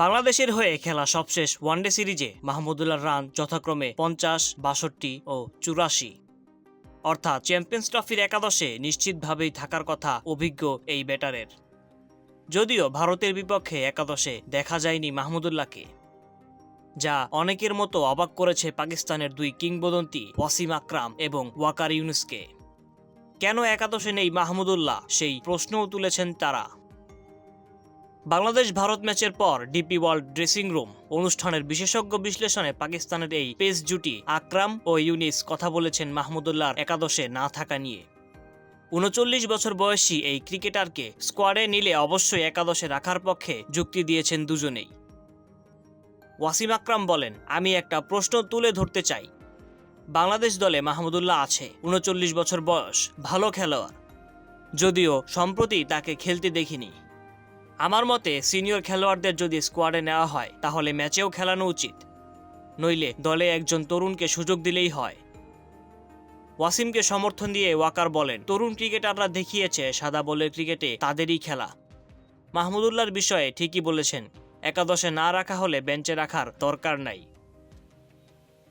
বাংলাদেশের হয়ে খেলা সবশেষ ওয়ানডে সিরিজে মাহমুদুল্লাহ রান যথাক্রমে পঞ্চাশ, বাষট্টি ও চুরাশি। অর্থাৎ চ্যাম্পিয়ন্স ট্রফির একাদশে নিশ্চিতভাবেই থাকার কথা অভিজ্ঞ এই ব্যাটারের। যদিও ভারতের বিপক্ষে একাদশে দেখা যায়নি মাহমুদুল্লাহকে। যা অনেকের মতো অবাক করেছে পাকিস্তানের দুই কিংবদন্তি ওয়াসিম আকরাম এবং ওয়াকার ইউনুসকে। কেন একাদশে নেই মাহমুদুল্লাহ, সেই প্রশ্নও তুলেছেন তারা। বাংলাদেশ ভারত ম্যাচের পর ডিপি ওয়ার্ল্ড ড্রেসিং রুম অনুষ্ঠানের বিশেষজ্ঞ বিশ্লেষণে পাকিস্তানের এই পেস জুটি আকরাম ও ইউনিস কথা বলেছেন মাহমুদুল্লাহর একাদশে না থাকা নিয়ে। উনচল্লিশ বছর বয়সী এই ক্রিকেটারকে স্কোয়াডে নিলে অবশ্যই একাদশে রাখার পক্ষে যুক্তি দিয়েছেন দুজনেই। ওয়াসিম আকরাম বলেন, আমি একটা প্রশ্ন তুলে ধরতে চাই। বাংলাদেশ দলে মাহমুদুল্লাহ আছে, উনচল্লিশ বছর বয়স, ভালো খেলোয়াড়। যদিও সম্প্রতি তাকে খেলতে দেখিনি। আমার মতে, সিনিয়র খেলোয়াড়দের যদি স্কোয়াডে নেওয়া হয়, তাহলে ম্যাচেও খেলানো উচিত। নইলে দলে একজন তরুণকে সুযোগ দিলেই হয়। ওয়াসিমকে সমর্থন দিয়ে ওয়াকার বলেন, তরুণ ক্রিকেটাররা দেখিয়েছে, সাদা বলের ক্রিকেটে তাদেরই খেলা। মাহমুদুল্লাহর বিষয়ে ঠিকই বলেছেন, একাদশে না রাখা হলে বেঞ্চে রাখার দরকার নাই।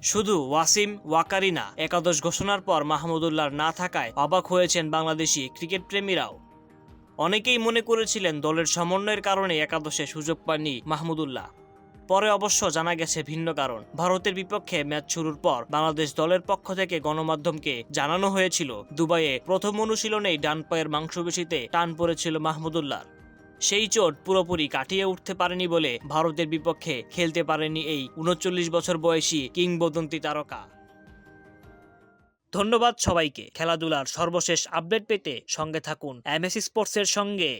শুধু ওয়াসিম ওয়াকারি না, একাদশ ঘোষণার পর মাহমুদুল্লাহর না থাকায় অবাক হয়েছেন বাংলাদেশি ক্রিকেট প্রেমীরাও অনেকেই মনে করেছিলেন দলের সমন্বয়ের কারণে একাদশে সুযোগ পাননি মাহমুদুল্লাহ পরে অবশ্য জানা গেছে ভিন্ন কারণ। ভারতের বিপক্ষে ম্যাচ শুরুর পর বাংলাদেশ দলের পক্ষ থেকে গণমাধ্যমকে জানানো হয়েছিল, দুবাইয়ে প্রথম অনুশীলনেই ডান পায়ের মাংসপেশিতে টান পড়েছিল মাহমুদুল্লাহ সেই চোট পুরোপুরি কাটিয়ে উঠতে পারেনি বলে ভারতের বিপক্ষে খেলতে পারেনি এই উনচল্লিশ বছর বয়সী কিংবদন্তি তারকা। ধন্যবাদ সবাইকে। খেলাধুলার সর্বশেষ আপডেট পেতে সঙ্গে থাকুন এমএসি স্পোর্টসের সঙ্গে।